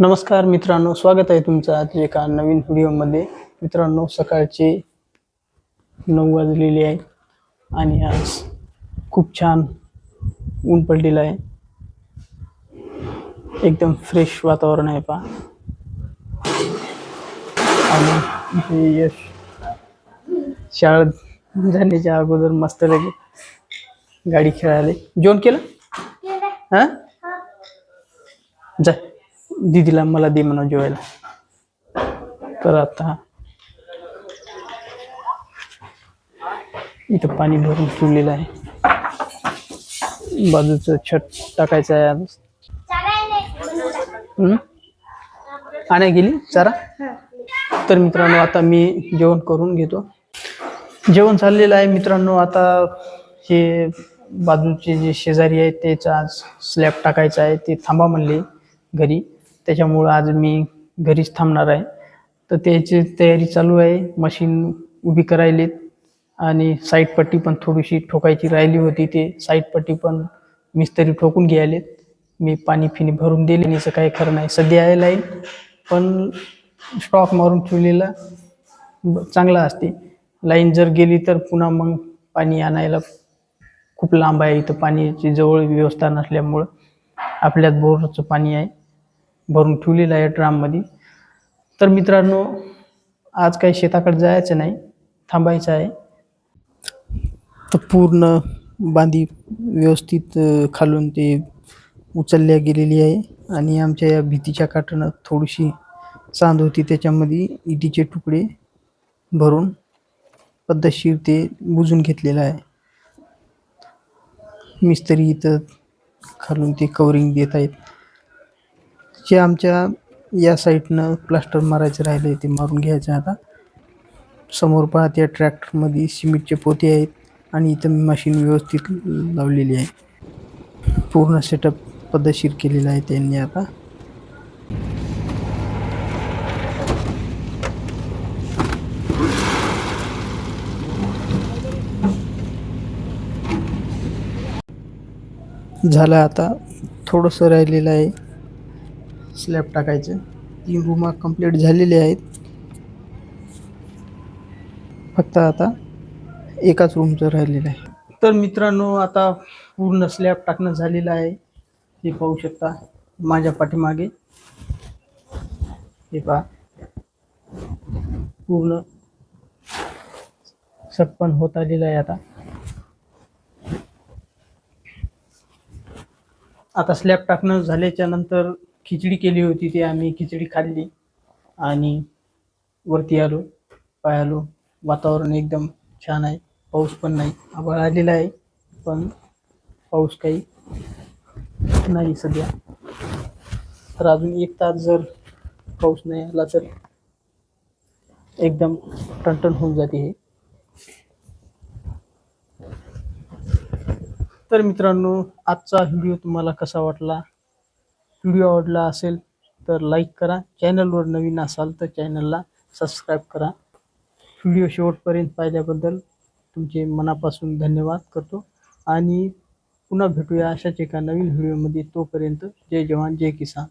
नमस्कार मित्रांनो स्वागत आहे तुमचं आज एका नवीन व्हिडिओमध्ये. मित्रांनो सकाळचे नऊ वाजलेले आहे आणि आज खूप छान ऊन पडलेलं आहे. एकदम फ्रेश वातावरण आहे पा आणि इथे यश शाळेत जाण्याच्या अगोदर मस्त लगे गाडी खेळायला. जेवण केलं? हां. जा. दीदीला मला दे म्हणून जेवायला. तर आता इथं पाणी भरून ठेवलेलं आहे. बाजूचं छत टाकायचं आहे आज. हम्म? गेली? चारा? तर मित्रांनो आता मी जेवण करून घेतो. जेवण चाललेलं आहे मित्रांनो आता हे बाजूचे जे शेजारी आहेत त्याचा आज स्लॅब टाकायचा आहे. ते थांबा म्हणले घरी. त्याच्यामुळं आज मी घरीच थांबणार आहे. तर त्याची तयारी चालू आहे. मशीन उभी करायलीत आणि साईडपट्टी पण थोडीशी ठोकायची राहिली होती. ते साईडपट्टी पण मिस्त्री ठोकून घ्यायलेत. मी पाणी फिनी भरून दिले. याचं काही खरं नाही. सध्या आहे लाईन पण स्टॉक मारून ठेवलेला चांगला असते. लाईन जर गेली तर पुन्हा मग पाणी आणायला खूप लांब आहे. इथं पाण्याची जवळ व्यवस्था नसल्यामुळं आपल्यात बोरचं पाणी आहे. भरून ठेवलेलं आहे ड्राममध्ये तर मित्रांनो आज काही शेताकडे जायचं नाही थांबायचं आहे. तर पूर्ण बांधी व्यवस्थित खालून ते उचलल्या गेलेली आहे आणि आमच्या या भीतीच्या काठानं थोडीशी चांद होती त्याच्यामध्ये इटीचे तुकडे भरून पद्धतशीर ते बुजून घेतलेलं आहे. मिस्त्री इथं खालून ते कवरिंग देत आहेत. जे आमच्या या साईडनं प्लास्टर मारायचं राहिलं ते मारून घ्यायचं आता. समोर पहा त्या ट्रॅक्टरमध्ये सिमेंटचे पोते आहेत आणि इथं मशीन व्यवस्थित लावलेली आहे. पूर्ण सेटअप पद्धतशीर केलेला आहे त्यांनी आता. झालं आता थोडंसं राहिलेलं आहे. स्लॅब टाकायचं. तीन रूमा कंप्लीट झालेले आहेत. फक्त आता एकाच रूमचं राहिलेलं आहे. तर मित्रांनो आता पूर्ण स्लॅब टाकणं झालेलं आहे. हे पाहू शकता माझ्या पाठीमागे. हे पहा. पूर्ण सप्पन होत आलेलं आहे आता. आता स्लॅब टाकणं झाल्याच्यानंतर खिचडी केली होती ती आम्ही खिचडी खाल्ली आणि वरती आलो पाय आलो. वातावरण एकदम छान आहे. पाऊस पण नाही. आभाळ आलेला आहे पण पाऊस काही नाही सध्या. तर अजून एक तास जर पाऊस नाही आला तर एकदम टणटण होऊन जाते हे. तर मित्रांनो आजचा व्हिडिओ तुम्हाला कसा वाटला? व्हिडिओ आवडला असेल तर लाईक करा. चॅनलवर नवीन असाल तर चॅनलला सबस्क्राईब करा. व्हिडिओ शेवटपर्यंत पाहिल्याबद्दल तुमचे मनापासून धन्यवाद करतो. आणि पुन्हा भेटूया अशाच एका नवीन व्हिडिओमध्ये. तोपर्यंत जय जवान जय किसान.